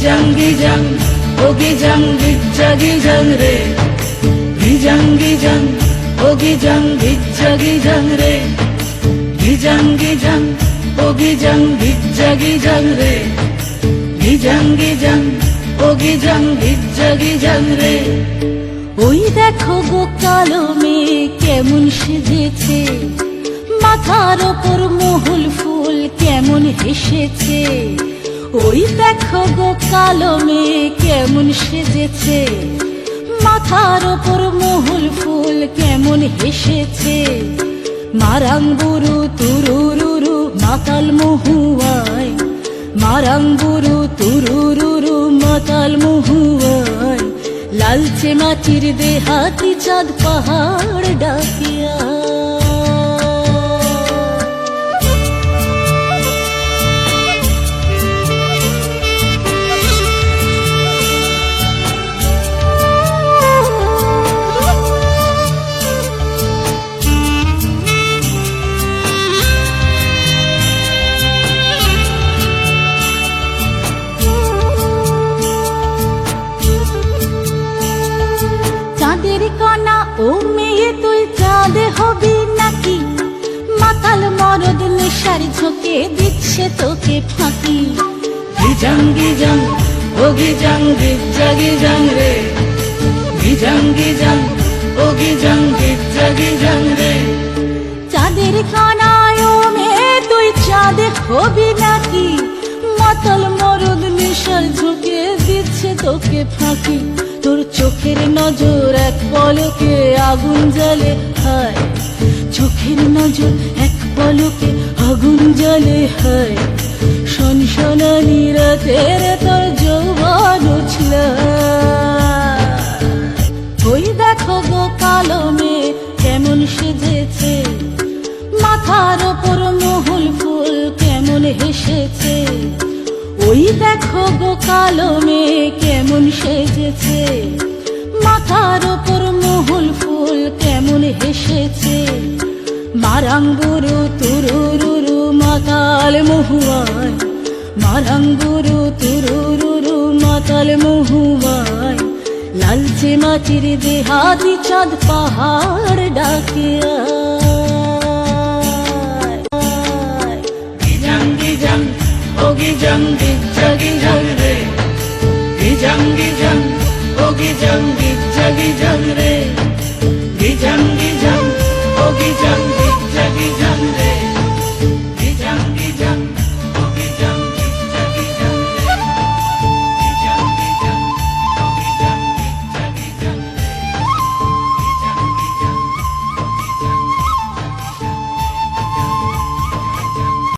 গিজাং ও গিজাং, গিজ্জা, গিজাং রে। গিজাং গিজাং, ও গিজাং, গিজ্জা, গিজাং রে। গিজাং গিজাং, ও গিজাং, গিজ্জা, গিজাং রে। গিজাং গিজাং, ও গিজাং, গিজ্জা, গিজাং রে। ওই দেখো গো কালো মেয়ে কেমন সেজেছে। মাথার ওপর মহুল ফুল কেমন হেসেছে। ওই দেখো গো কালো মেয়ে কেমন সেজেছে। মাথার ওপর মহুল ফুল কেমন হেসেছে। মারাং বুরু তুরুরুরু মাতাল মহুয়ায়। মারাং বুরু তুরুরুরু মাতাল মহুয়ায়। লালচে মাটির দেহাতি চাঁদ পাহাড় ডাকিয়া ও মেয়ে তুই চাঁদে হবি নাকি? মাতাল মরদ নেশার ঝোঁকে দিচ্ছে তোকে ফাঁকি। গিজাং গিজাং ও গিজাং গিজাং রে। গিজাং গিজাং ও গিজাং গিজাং রে। চাঁদের কণায় ও মেয়ে তুই চাঁদে হবি নাকি? মাতাল মরদ নেশার ঝোঁকে দিচ্ছে তোকে ফাঁকি। তোর চোখের নজর এক পলকে আগুন জ্বলে, হায়। চোখের নজর এক পলকে আগুন জ্বলে, হায়। শনশনানি রাতের তোর যৌবন উছল। ওই দেখো গো কালো মেয়ে, কেমন সেজেছে। মাথার ওপর মহুল ফুল কেমন হেসেছে। ওই দেখো গো কালো মেয়ে কেমন সেজেছে। মাথার ওপর মহুল ফুল কেমন হেসেছে। মারাঙ্গুরু তুরুরুরু মাতাল মহুয়ায়। মারাঙ্গুরু তুরুরুরু মাতাল মহুয়ায়। লালচে মাটির দেহাতি চাঁদ পাহাড় ডাকে গিজাং গিজা গিজাং রে। গিজাং গিজাং ও গিজাং গিজা গিজাং